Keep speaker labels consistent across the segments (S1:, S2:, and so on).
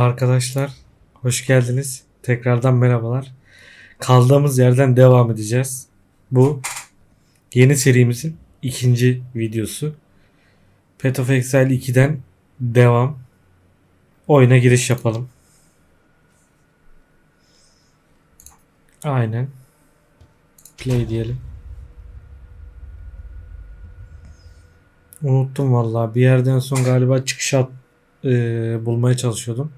S1: Arkadaşlar hoş geldiniz. Tekrardan merhabalar. Kaldığımız yerden devam edeceğiz. Bu yeni serimizin ikinci videosu. Path of Exile 2'den devam. Oyuna giriş yapalım. Aynen. Play diyelim. Unuttum vallahi. Bir yerden son galiba çıkış at, e, bulmaya çalışıyordum.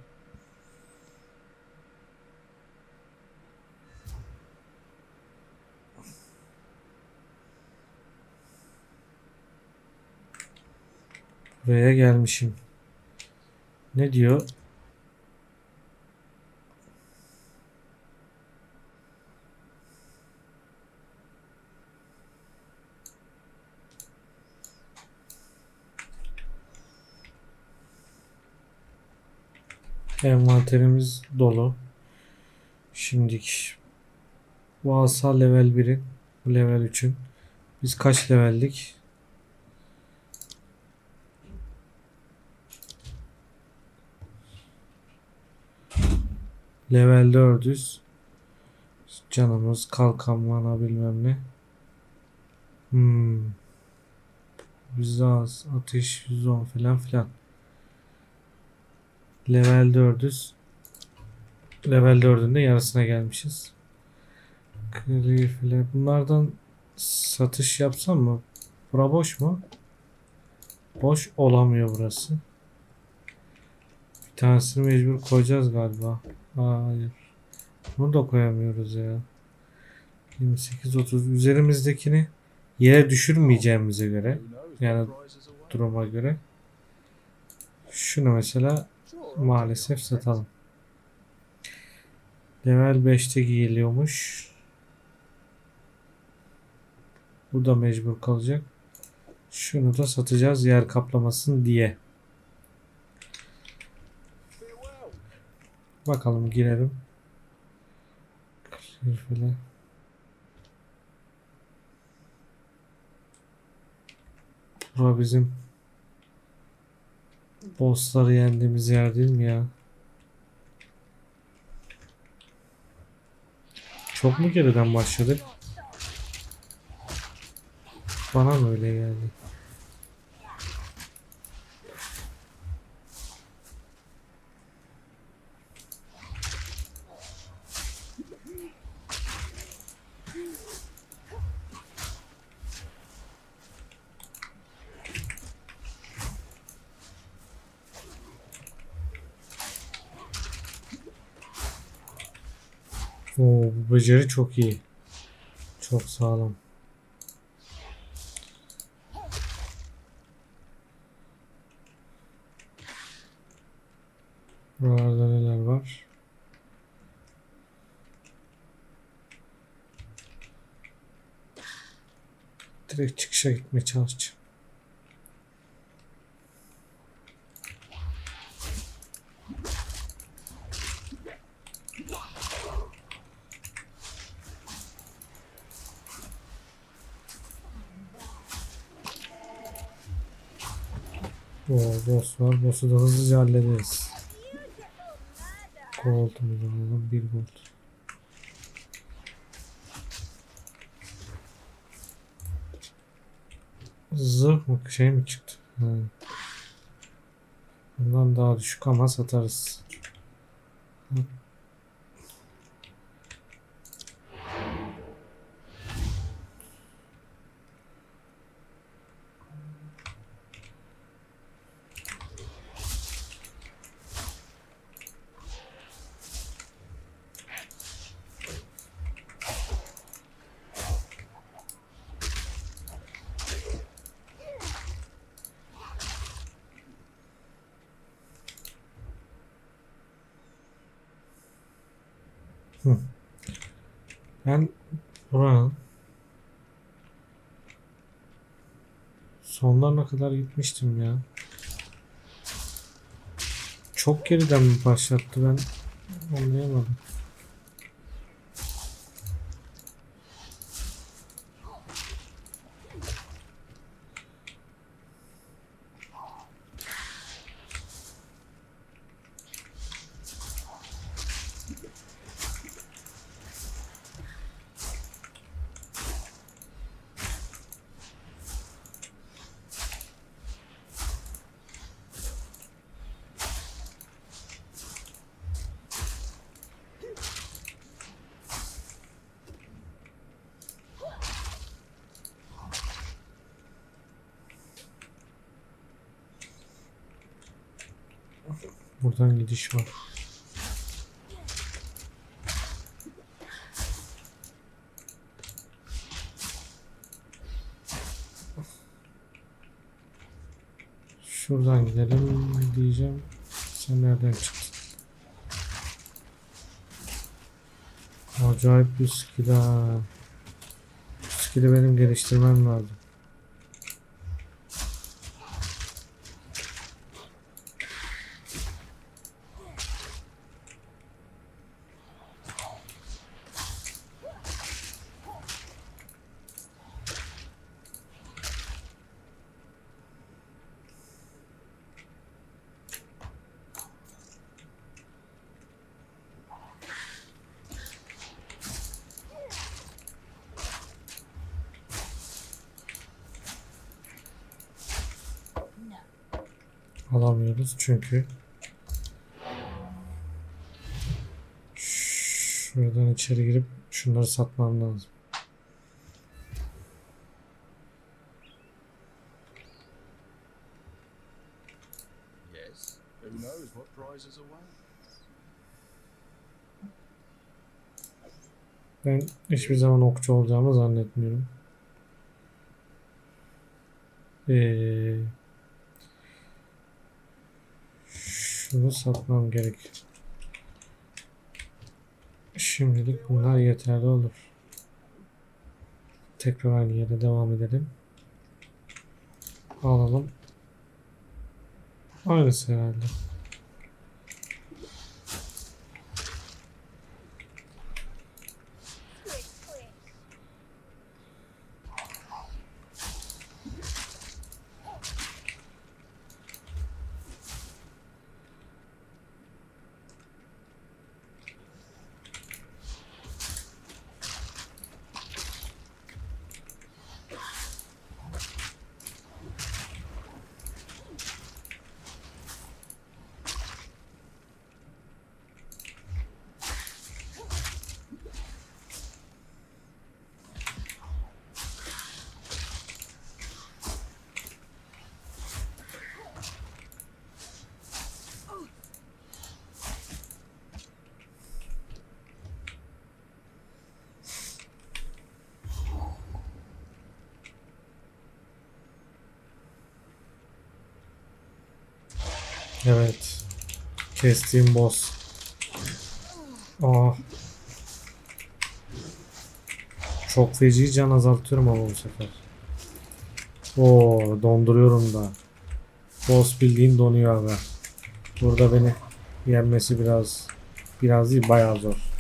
S1: Buraya gelmişim. Ne diyor? Envanterimiz dolu. Şimdiki bu asa level 1'in bu level 3'ün. Biz kaç leveldik? Level 400. Canımız kalkan mana bilmem ne. Hmm. Bizde az. Ateş 110 falan filan. Level 400. Level 4'ün de yarısına gelmişiz. Flag. Bunlardan satış yapsam mı? Bura boş mu? Boş olamıyor burası. Bir tanesini mecbur koyacağız galiba. Hayır. Bunu da koyamıyoruz ya. 28-30 üzerimizdekini yere düşürmeyeceğimize göre yani duruma göre şunu mesela maalesef satalım. Level 5'te giyiliyormuş. Bu da mecbur kalacak. Şunu da satacağız yer kaplamasın diye. Bakalım girelim. Şöyle. Bura bizim bossları yendiğimiz yer değil mi ya? Çok mu geriden başladık? Bana mı öyle geldi? Oo, bu beceri çok iyi. Çok sağlam. Buralarda neler var? Direkt çıkışa gitmeye çalışacağım. Oo, boss var. Boss'u da hızlıca hallederiz. Gold'umuzu alalım. Bir gold. Zırh mı şey mi çıktı? Ha. Bundan daha düşük ama satarız. Hı. Ben buranın sonlarına kadar gitmiştim ya. Çok geriden mi başlattı ben anlayamadım. Buradan gidiş var. Şuradan gidelim diyeceğim. Sen nereden çıktın? Acayip bir skill ha. Skill'i benim geliştirmem lazım. Alamıyoruz çünkü şuradan içeri girip şunları satmam lazım.
S2: Yes. Who knows what prizes await?
S1: Ben hiçbir zaman okçu olacağımı zannetmiyorum. Ee, şunu satmam gerek. Şimdilik bunlar yeterli olur. Tekrar aynı yere devam edelim. Alalım. Aynısı herhalde. Evet. Kestiğim boss. Aa. Çok feci can azaltıyorum ama bu sefer. Oo, donduruyorum da. Boss bildiğin donuyor abi. Burada beni yenmesi biraz biraz değil bayağı zor.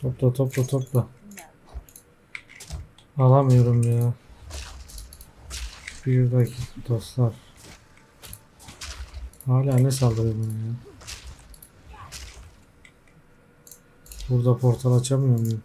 S1: Topla topla topla. Alamıyorum ya. Bir dakika dostlar. Hala ne saldırıyor bana ya? Burada portal açamıyor muyum?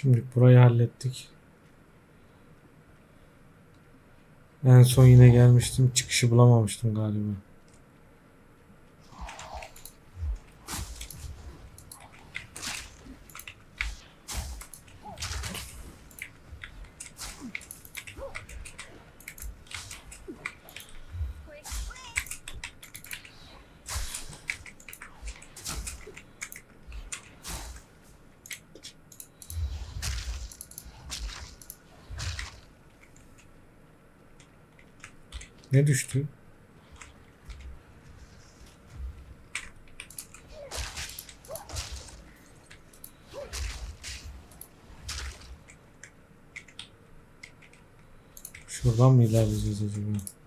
S1: Şimdi burayı hallettik. En son yine gelmiştim. Çıkışı bulamamıştım galiba. Ne düştü? Şuradan mı ilerleyeceğiz acaba?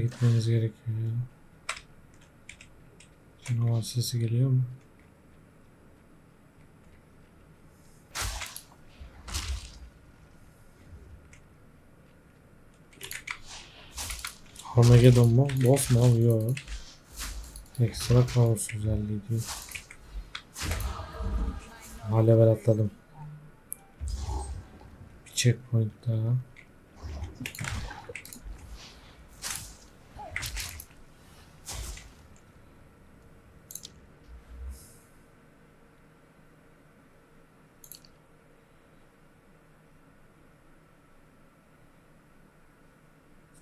S1: Nerelere gitmemiz gerekiyor ya? Canavar sesi geliyor mu? Armageddon mu? Boss mu? Yok. Ekstra kaos özelliği diyor. Ha level atladım. Bir checkpoint daha.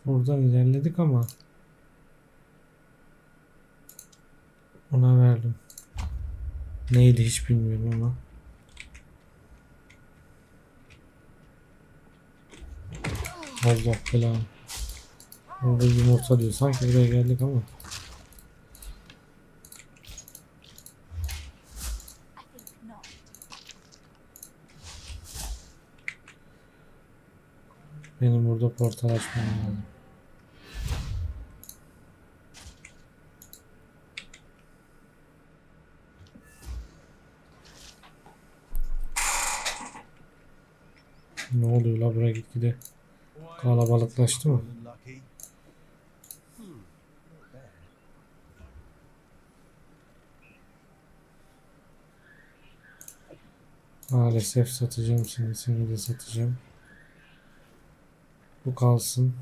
S1: Oradan ilerledik ama ona verdim. Neydi hiç bilmiyorum ama. Allah belanı. Orada yumurta diyor. Sanki buraya geldik ama. Benim burada portal açmam lazım. Ne oluyor buraya gitgide kalabalıklaştı mı? Maalesef satacağım seni, seni de satacağım. Bu kalsın.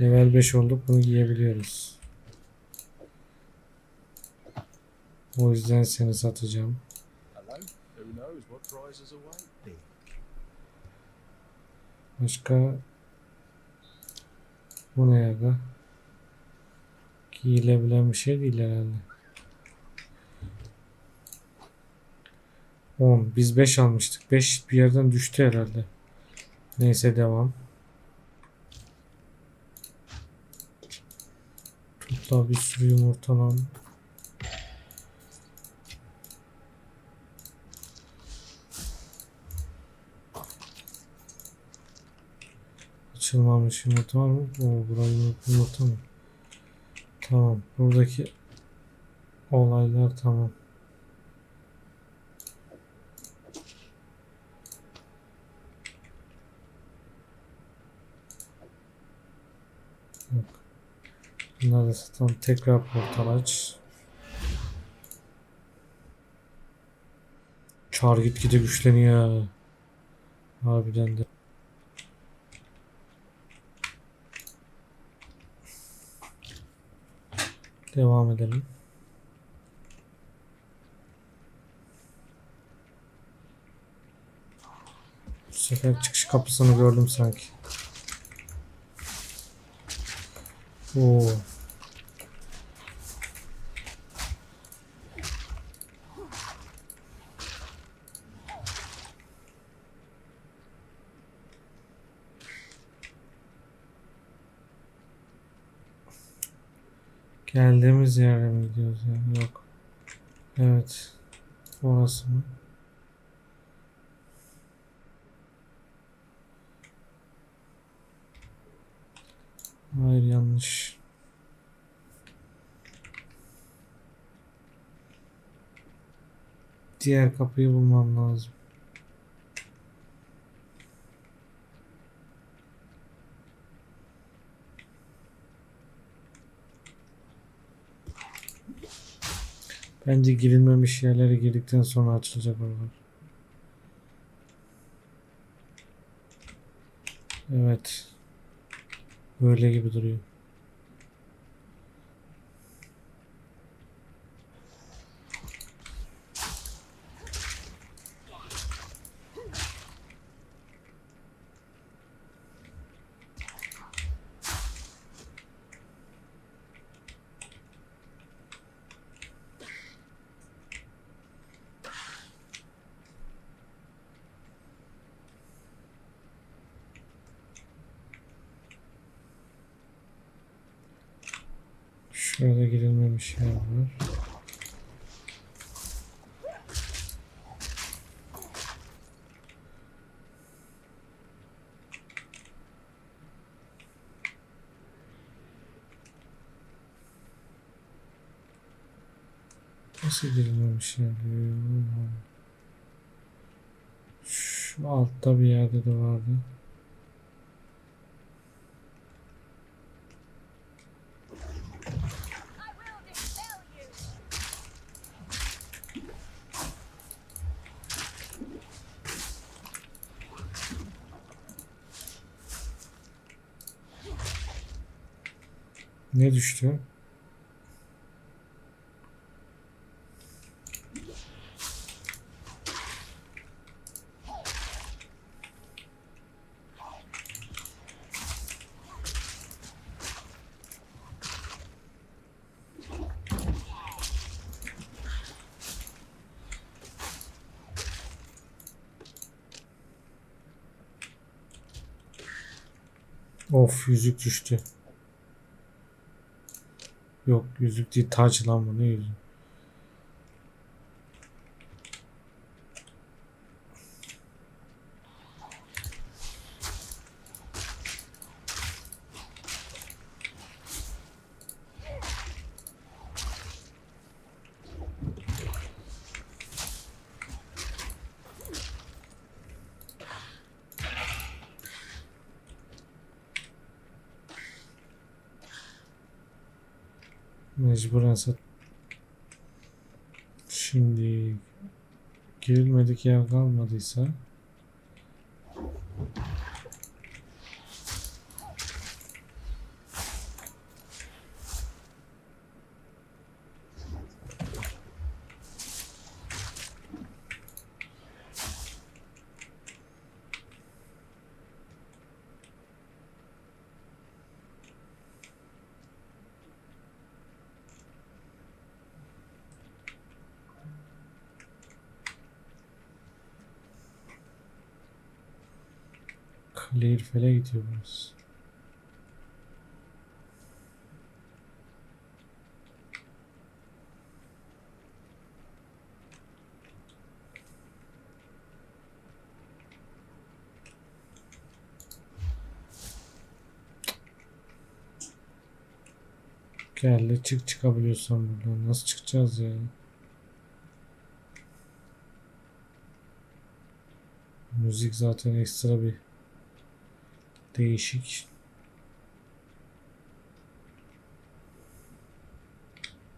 S1: Level 5 olduk, bunu giyebiliyoruz. O yüzden seni satacağım.
S2: Hello. Who knows what prizes await?
S1: Başka bu ne ya da? Giyilebilen bir şey değil herhalde. 10. Biz 5 almıştık. 5 bir yerden düştü herhalde. Neyse devam. Topla bir sürü yumurta Açılmamış yumurta var mı? Oo, burayı yumurta mı? Tamam. Buradaki olaylar tamam. Yok. Bunları da satalım. Tekrar portal aç. Çar gitgide güçleniyor. Harbiden de. Devam edelim. Bu sefer çıkış kapısını gördüm sanki. Oo. Geldiğimiz yere mi gidiyoruz ya? Yok. Evet. Orası mı? Hayır yanlış. Diğer kapıyı bulmam lazım. Bence girilmemiş yerlere girdikten sonra açılacak oralar. Evet. Böyle gibi duruyor. Şurada girilmemiş yer var. Nasıl girilmemiş yer diyor. Şu altta bir yerde de vardı. Ne düştü? Of yüzük düştü. Yok yüzük değil taç lan bu ne yüzük? Mecburen sat. Şimdi girilmedik yer kalmadıysa Clearfell'e gidiyoruz. Geldi çık çıkabiliyorsan buradan. Nasıl çıkacağız ya? Müzik zaten ekstra bir Tem